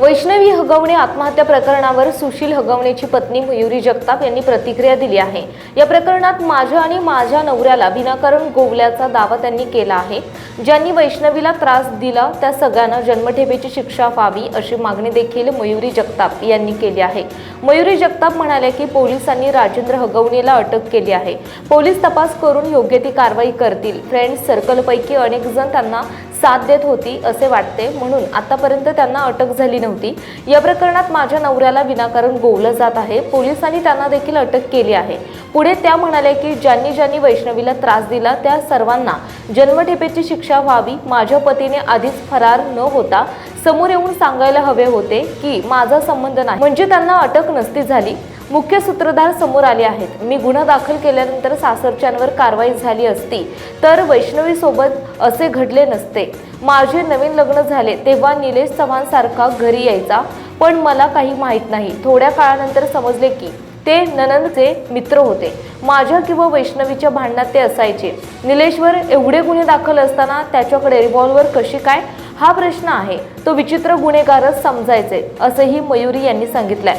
वैष्णवी हगवणे आत्महत्या प्रकरणावर सुशील हगवणेची पत्नी मयुरी जगताप यांनी प्रतिक्रिया दिली आहे. या प्रकरणात माझ्या आणि माझ्या नवऱ्याला विनाकारण गोवल्याचा दावा त्यांनी केला आहे. ज्यांनी वैष्णवीला त्रास दिला त्या सगळ्यांना जन्मठेपेची शिक्षा व्हावी अशी मागणी देखील मयुरी जगताप यांनी केली आहे. मयुरी जगताप म्हणाल्या की पोलिसांनी राजेंद्र हगवणेला अटक केली आहे. पोलीस तपास करून योग्य ती कारवाई करतील. फ्रेंड्स सर्कलपैकी अनेक जण त्यांना साथ देत होती असे वाटते. म्हणून आतापर्यंत त्यांना अटक झाली नव्हती. या प्रकरणात माझ्या नवऱ्याला विनाकारण गोवलं जात आहे. पोलिसांनी त्यांना देखील अटक केली आहे. पुढे त्या म्हणाल्या की ज्यांनी ज्यांनी वैष्णवीला त्रास दिला त्या सर्वांना जन्मठेपेची शिक्षा व्हावी. माझ्या पतीने आधीच फरार न होता समोर येऊन सांगायला हवे होते की माझा संबंध नाही. म्हणजे त्यांना अटक नसती झाली. मुख्य सूत्रधार समोर आले आहेत. मी गुन्हा दाखल केल्यानंतर सासरच्यांवर कारवाई झाली असती तर वैष्णवीसोबत असे घडले नसते. माझे नवीन लग्न झाले तेव्हा निलेश चव्हाण सारखा घरी यायचा पण मला काही माहीत नाही. थोड्या काळानंतर समजले की ते ननंदचे मित्र होते. माझ्या किंवा वैष्णवीच्या भांडणात ते असायचे. निलेशवर एवढे गुन्हे दाखल असताना त्याच्याकडे रिव्हॉल्वर कशी काय? हा प्रश्न आहे. तो विचित्र गुन्हेगारच समजायचे असंही मयुरी यांनी सांगितलंय.